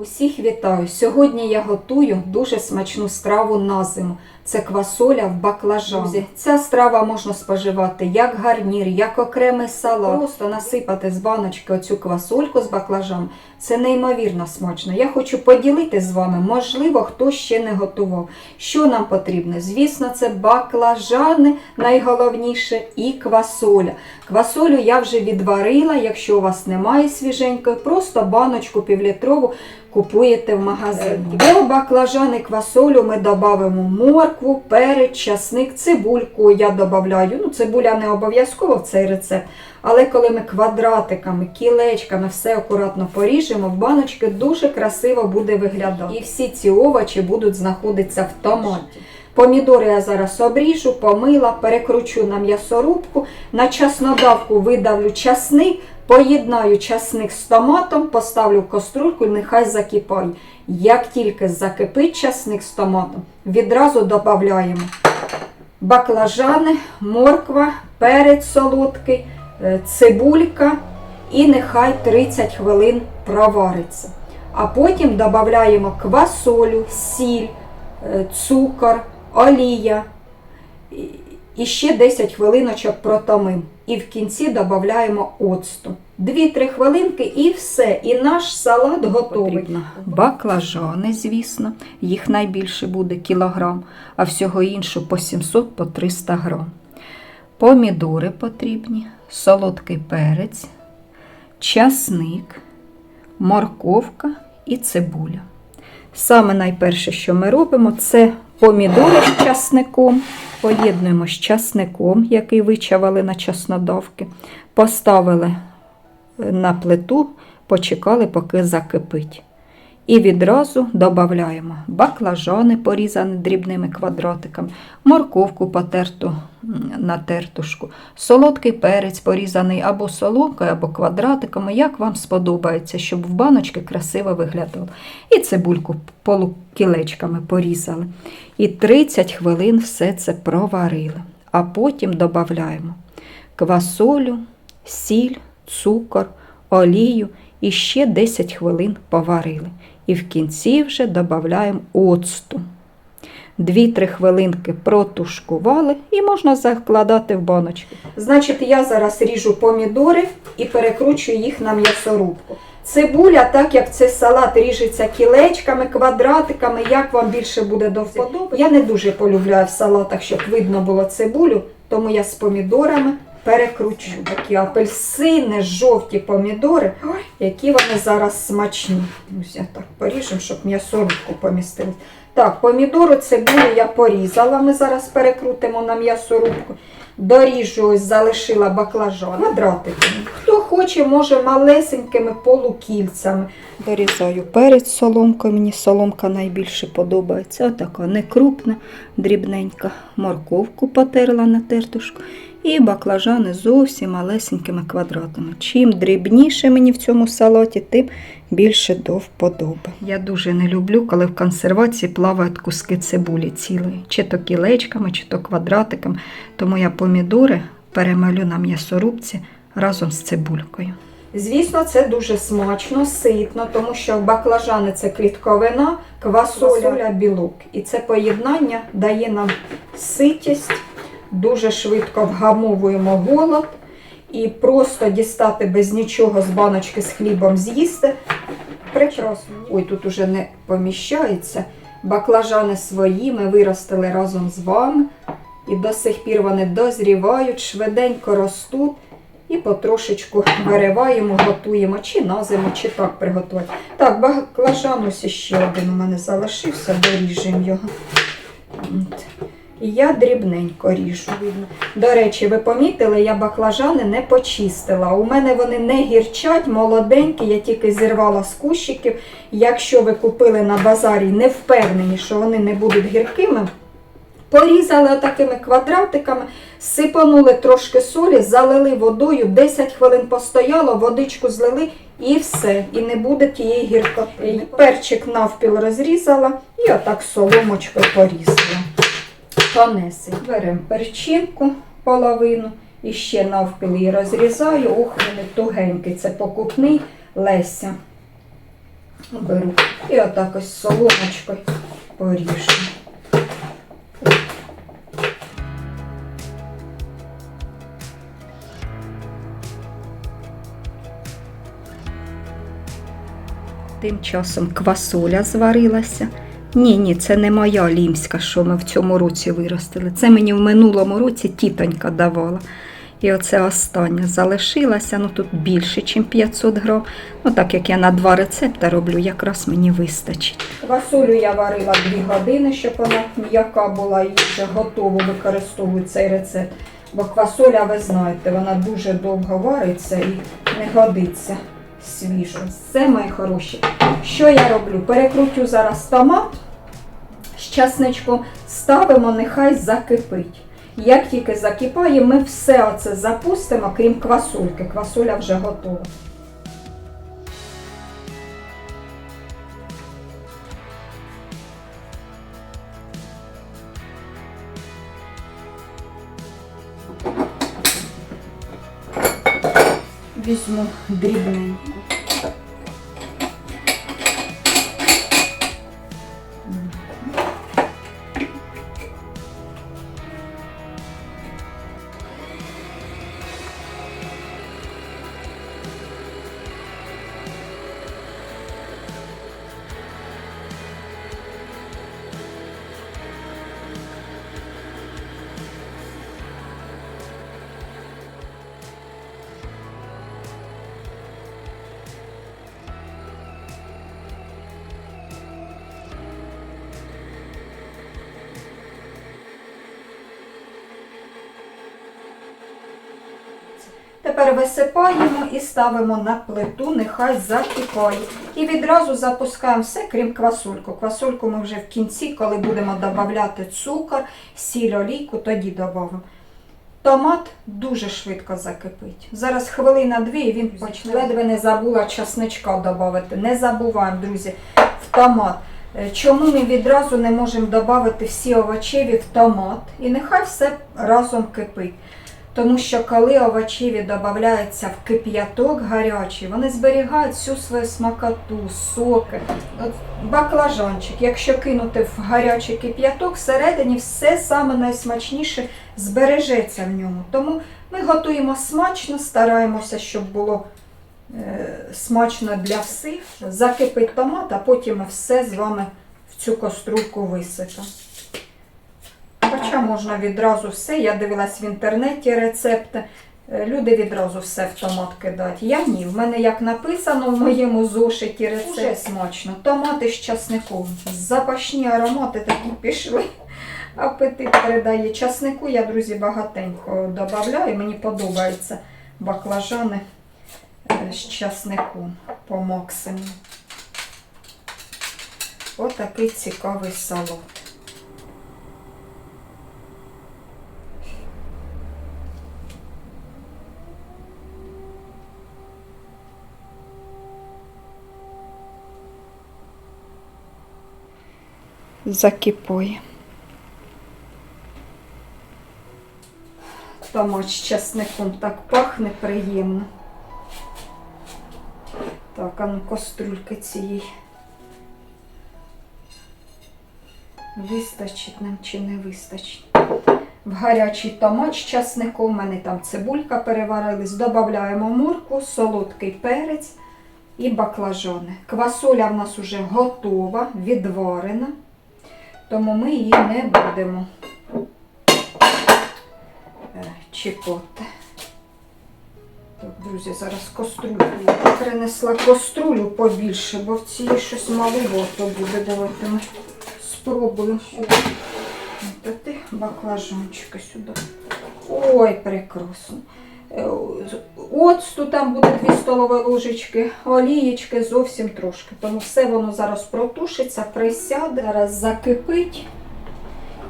Усіх вітаю! Сьогодні я готую дуже смачну страву на зиму. Це квасоля в баклажані. Ця страва можна споживати як гарнір, як окремий салат. Просто насипати з баночки оцю квасольку з баклажаном. Це неймовірно смачно. Я хочу поділити з вами, можливо, хто ще не готував. Що нам потрібно? Звісно, це баклажани, найголовніше, і квасоля. Квасолю я вже відварила, якщо у вас немає свіженької, просто баночку півлітрову купуєте в магазині. До баклажани квасолю ми додамо моркву, перець, часник, цибульку я додаю. Ну, цибуля не обов'язково в цей рецепт. Але коли ми квадратиками, кілечками все акуратно поріжемо, в баночки дуже красиво буде виглядати. І всі ці овочі будуть знаходитися в томаті. Помідори я зараз обріжу, помила, перекручу на м'ясорубку, на часнодавку видавлю часник, поєднаю часник з томатом, поставлю в каструльку і нехай закипає. Як тільки закипить часник з томатом, відразу додаємо баклажани, морква, перець солодкий, е, цибулька і нехай 30 хвилин провариться. А потім додаємо квасолю, сіль, е, цукор, олія. І- ще 10 хвилиночок протомим. І в кінці додаємо оцту. 2-3 хвилинки і все. І наш салат готовий. Баклажани, звісно, їх найбільше буде кілограм, а всього іншого по 700 по 300 грам. Помідори потрібні, солодкий перець, часник, морковка і цибуля. Саме найперше, що ми робимо, це помідори з часником. Поєднуємо з часником, який вичавали на часнодавки, поставили на плиту, почекали, поки закипить. І відразу додаємо баклажани, порізані дрібними квадратиками, морковку потерту на тертушку, солодкий перець порізаний або соломкою, або квадратиками, як вам сподобається, щоб в баночки красиво виглядало. І цибульку полукілечками порізали. І 30 хвилин все це проварили. А потім додаємо квасолю, сіль, цукор, олію і ще 10 хвилин поварили. І в кінці вже додаємо оцту. 2-3 хвилинки протушкували і можна закладати в баночки. Значить, я зараз ріжу помідори і перекручую їх на м'ясорубку. Цибуля, так як цей салат ріжеться кілечками, квадратиками, як вам більше буде до вподоби. Я не дуже полюбляю в салатах, щоб видно було цибулю, тому я з помідорами перекручу. Такі апельсини, жовті помідори, які вони зараз смачні. Ось я так поріжемо, щоб м'ясорубку помістилось. Так, помідори, цибулю я порізала. Ми зараз перекрутимо на м'ясорубку. Доріжу, ось залишила баклажан. Квадратиками. Хто хоче, може малесенькими полукільцями. Дорізаю перець соломкою. Мені соломка найбільше подобається. Отака не крупна, дрібненька. Морковку потерла на тертушку. І баклажани зовсім малесенькими квадратами. Чим дрібніше мені в цьому салаті, тим більше до вподоби. Я дуже не люблю, коли в консервації плавають куски цибулі цілої, чи то кілечками, чи то квадратиками. Тому я помідори перемалю на м'ясорубці разом з цибулькою. Звісно, це дуже смачно, ситно, тому що баклажани це клітковина, квасоля, білок. І це поєднання дає нам ситість, дуже швидко вгамовуємо голод і просто дістати без нічого з баночки з хлібом з'їсти. Прекрасно. Ой, тут уже не поміщається. Баклажани свої ми виростили разом з вами. І до сих пір вони дозрівають, швиденько ростуть. І потрошечку вириваємо, готуємо чи на зиму, чи так приготувати. Так, баклажан ось ще один у мене залишився, доріжемо його. І я дрібненько ріжу. Видно. До речі, ви помітили, я баклажани не почистила. У мене вони не гірчать, молоденькі, я тільки зірвала з кущиків. Якщо ви купили на базарі, не впевнені, що вони не будуть гіркими, Порізали такими квадратиками, сипанули трошки солі, залили водою, 10 хвилин постояло, водичку злили і все. І не буде тієї гіркоти. Перчик навпіл розрізала і отак соломочкою порізала. Понеси. Беремо перчинку половину і ще навпіл її розрізаю. Ох, вони тугенький, це покупний Леся. беру і отак ось соломочкою поріжу. Тим часом квасоля зварилася. Ні, ні, це не моя лімська, що ми в цьому році виростили. Це мені в минулому році тітонька давала. І оце остання залишилася, ну тут більше, ніж 500 грам. Ну так як я на два рецепти роблю, якраз мені вистачить. Квасолю я варила 2 години, щоб вона м'яка була і вже готово використовую цей рецепт. Бо квасоля, ви знаєте, вона дуже довго вариться і не годиться свіжо. Все, мої хороші. Що я роблю? Перекрутю зараз томат з часничком, ставимо, нехай закипить. Як тільки закипає, ми все оце запустимо, крім квасольки. Квасоля вже готова. Візьму дрібненьку. Тепер висипаємо і ставимо на плиту, нехай закипає. І відразу запускаємо все, крім квасольку. Квасольку ми вже в кінці, коли будемо додавати цукор, сіль, олійку, тоді додамо. Томат дуже швидко закипить. Зараз хвилина-дві і він почне. Ледве не забула часничка додати. Не забуваємо, друзі, в томат. Е, Чому ми відразу не можемо додати всі овочеві в томат? І нехай все разом кипить. Тому що коли овочеві додаються в кип'яток гарячий, вони зберігають всю свою смакоту, соки. От баклажанчик, якщо кинути в гарячий кип'яток, всередині все саме найсмачніше збережеться в ньому. Тому ми готуємо смачно, стараємося, щоб було е, смачно для всіх. Закипить томат, а потім все з вами в цю каструльку висипемо. Хоча можна відразу все. Я дивилась в інтернеті рецепти. Е, Люди відразу все в томат кидають. Я ні. В мене як написано в моєму зошиті рецепт. Дуже смачно. Томати з часником. Запашні аромати такі пішли. Апетит передає. Часнику я, друзі, багатенько додаю. Мені подобаються баклажани е, з часником по максимуму. Отакий цікавий салат. Закипає. Томат з часником так пахне приємно. Так, а ну каструльки цієї. Вистачить нам чи не вистачить. В гарячий томат з часником, у мене там цибулька переварилась, додаємо морку, солодкий перець і баклажани. Квасоля в нас вже готова, відварена тому ми її не будемо е, чіпати. Так, друзі, зараз каструлю. Я принесла каструлю побільше, бо в цій щось маловато буде. Давайте ми спробуємо сюди. Ти баклажанчики сюди. Ой, прекрасно. Е, Оцту там буде 2 столові ложечки, олієчки зовсім трошки. Тому все воно зараз протушиться, присяде, зараз закипить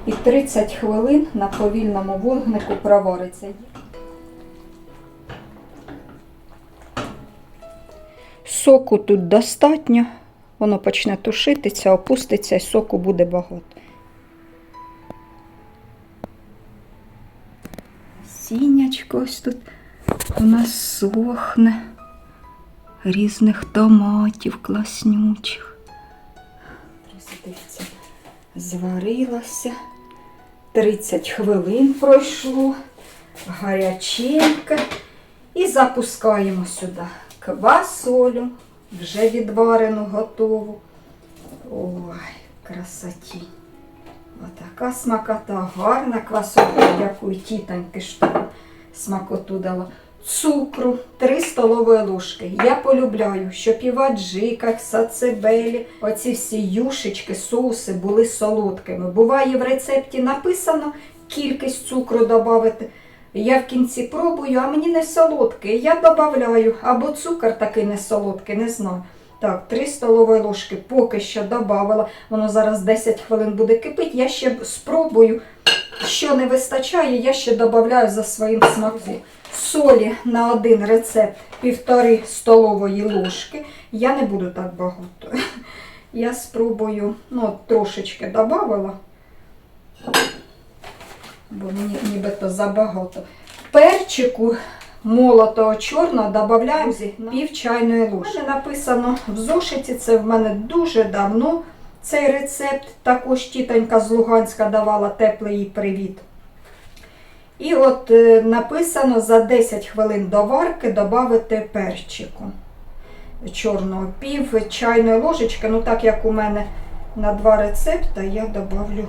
і 30 хвилин на повільному вогнику провариться. Соку тут достатньо, воно почне тушитися, опуститься і соку буде багато. Сінячко ось тут у нас сохне. різних томатів класнючих. Дивіться, зварилася. 30 хвилин пройшло, гаряченьке. І запускаємо сюди квасолю, вже відварену, готову. Ой, красоті. Отака смакота, гарна квасолька, дякую тітоньки, що смакоту дала. Цукру 3 столові ложки. Я полюбляю, щоб і в аджиках, сацебелі, оці всі юшечки, соуси були солодкими. Буває в рецепті написано кількість цукру додати. Я в кінці пробую, а мені не солодкий. Я додаю, або цукор такий не солодкий, не знаю. Так, 3 столові ложки поки що додавала. Воно зараз 10 хвилин буде кипити. Я ще спробую. Що не вистачає, я ще додаю за своїм смаком. Солі на один рецепт півтори столової ложки. Я не буду так багато. Я спробую, ну, от трошечки додавала, бо мені нібито забагато. Перчику молотого чорного додаємо пів чайної ложки. У мене написано в зошиті, це в мене дуже давно. Цей рецепт також тітонька з Луганська давала теплий їй привіт. І от е, написано за 10 хвилин до варки додати перчику чорного пів чайної ложечки. Ну так як у мене на два рецепти, я додавлю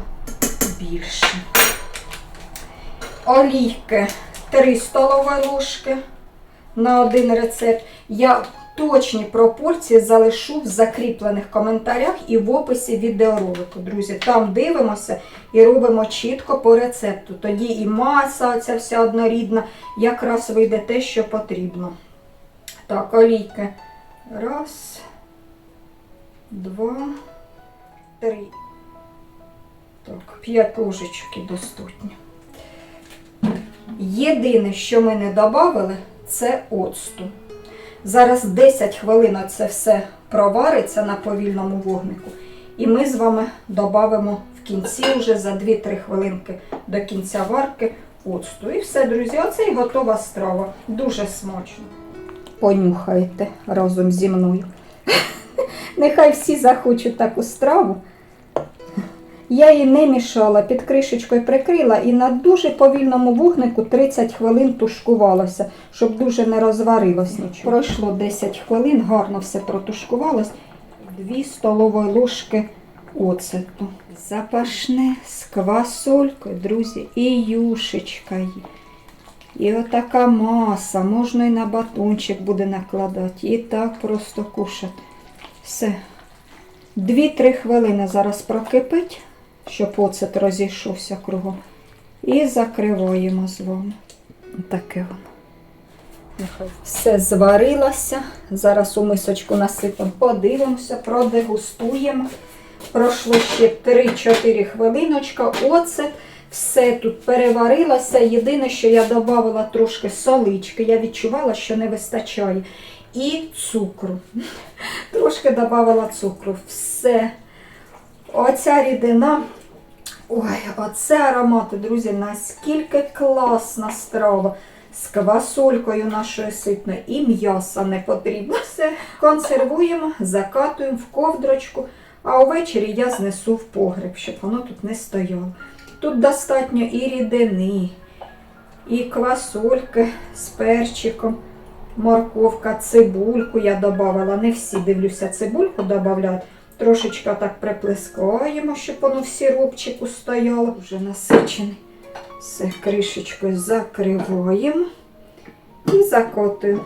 більше. Олійки 3 столові ложки на один рецепт. Я точні пропорції залишу в закріплених коментарях і в описі відеоролику. Друзі, там дивимося і робимо чітко по рецепту. Тоді і маса, оця вся однорідна, якраз вийде те, що потрібно. Так, олійки. Раз, два, три. Так, п'ять ложечок і достатньо. Єдине, що ми не додали, це оцту. Зараз 10 хвилин це все провариться на повільному вогнику. І ми з вами додамо в кінці вже за 2-3 хвилинки до кінця варки оцту. І все, друзі, оце і готова страва. Дуже смачно. Понюхайте разом зі мною. Нехай всі захочуть таку страву. Я її не мішала, під кришечкою прикрила і на дуже повільному вогнику 30 хвилин тушкувалося, щоб дуже не розварилось нічого. Пройшло 10 хвилин, гарно все протушкувалось. 2 столові ложки оцету. Запашне з квасолькою, друзі, і юшечка. І отака маса, можна і на батончик буде накладати. І так просто кушати. Все. 2-3 хвилини зараз прокипить, щоб оцет розійшовся кругом. І закриваємо з вами. Таке воно. Все зварилося. Зараз у мисочку насипемо, подивимося, продегустуємо. Пройшло ще 3-4 хвилиночка. Оцет. Все тут переварилося. Єдине, що я додавала трошки солички. Я відчувала, що не вистачає. І цукру. Трошки додавала цукру. Все. Оця рідина. Ой, оце аромати, друзі, наскільки класна страва. З квасолькою нашою ситною і м'яса не потрібно. Все консервуємо, закатуємо в ковдрочку, а увечері я знесу в погреб, щоб воно тут не стояло. Тут достатньо і рідини, і квасольки з перчиком, морковка, цибульку я додавала. Не всі дивлюся, цибульку додають. Трошечки так приплескаємо, щоб воно в сиропчику стояло. Вже насичений. Все, кришечкою закриваємо і закотуємо.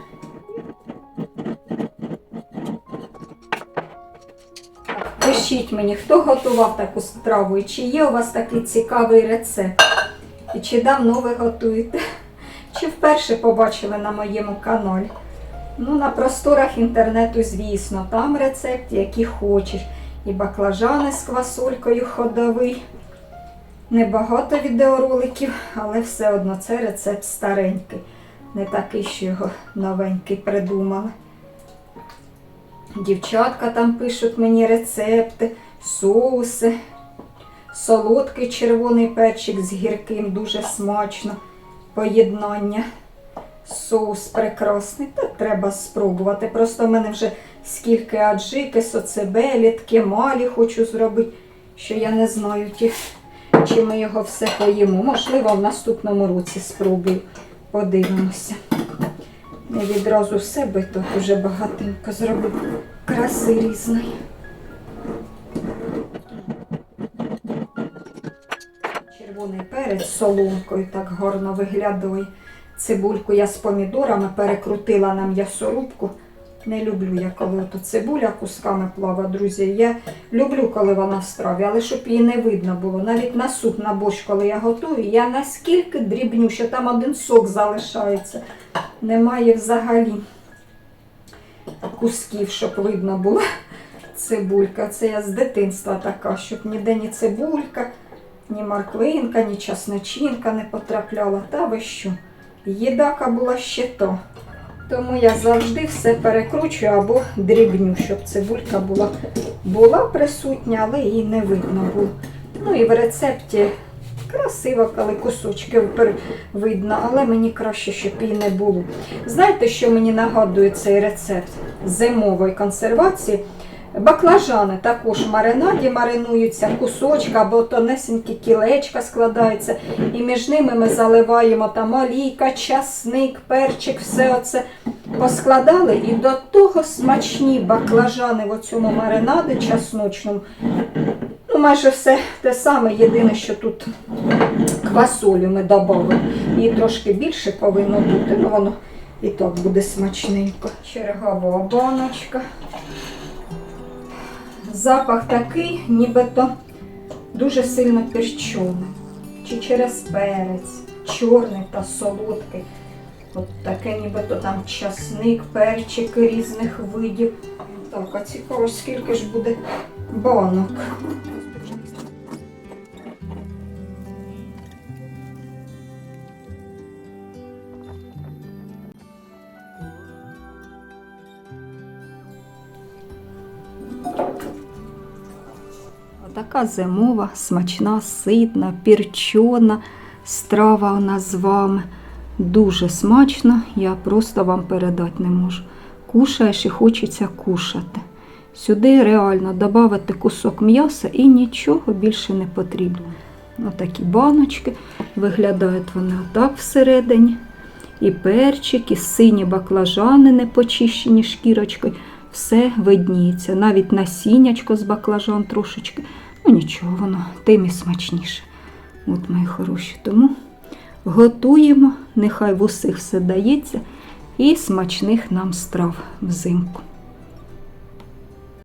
Пишіть мені, хто готував таку страву, і чи є у вас такий цікавий рецепт, і чи давно ви готуєте, чи вперше побачили на моєму каналі. Ну, на просторах інтернету, звісно, там рецепт, який хочеш. І баклажани з квасолькою ходовий. Небагато відеороликів, але все одно це рецепт старенький. Не такий, що його новенький придумали. Дівчатка там пишуть мені рецепти, соуси, солодкий червоний перчик з гірким, дуже смачно. Поєднання соус прекрасний, та треба спробувати. Просто в мене вже скільки аджики, соцебелі, малі хочу зробити, що я не знаю, чи ми його все поїмо. Можливо, в наступному році спробую. Подивимося. Не відразу все бито, вже багатенько зробив краси різної. Червоний перець соломкою так гарно виглядає. Цибульку я з помідорами перекрутила на м'ясорубку. Не люблю я, коли ото цибуля кусками плава, друзі. Я люблю, коли вона в страві, але щоб її не видно було. Навіть на суп, на борщ, коли я готую, я наскільки дрібню, що там один сок залишається. Немає взагалі кусків, щоб видно було цибулька. Це я з дитинства така, щоб ніде ні цибулька, ні морквинка, ні часничинка не потрапляла. Та ви що? Їдака була ще то. Тому я завжди все перекручую або дрібню, щоб цибулька була, була присутня, але її не видно було. Ну і в рецепті красиво, коли кусочки видно, але мені краще, щоб її не було. Знаєте, що мені нагадує цей рецепт зимової консервації? Баклажани також в маринаді маринуються, кусочка або тонесенькі кілечка складаються. І між ними ми заливаємо там олійка, часник, перчик, все оце поскладали. І до того смачні баклажани в цьому маринаді часночному. Ну, майже все те саме, єдине, що тут квасолю ми додали. Її трошки більше повинно бути, ну воно і так буде смачненько. Чергова баночка. Запах такий, нібито дуже сильно перчений. Чи через перець, чорний та солодкий. От таке нібито там часник, перчик різних видів. Так, а цікаво, скільки ж буде банок. Така зимова, смачна, ситна, пірчона страва у нас з вами. Дуже смачно, я просто вам передати не можу. Кушаєш і хочеться кушати. Сюди реально додати кусок м'яса і нічого більше не потрібно. Отакі баночки. Виглядають вони отак всередині. І перчик, і сині баклажани не почищені шкірочкою. Все видніється. Навіть насіннячко з баклажан трошечки. Ну нічого, воно тим і смачніше. От, мої хороші. Тому готуємо, нехай в усіх все дається, і смачних нам страв взимку.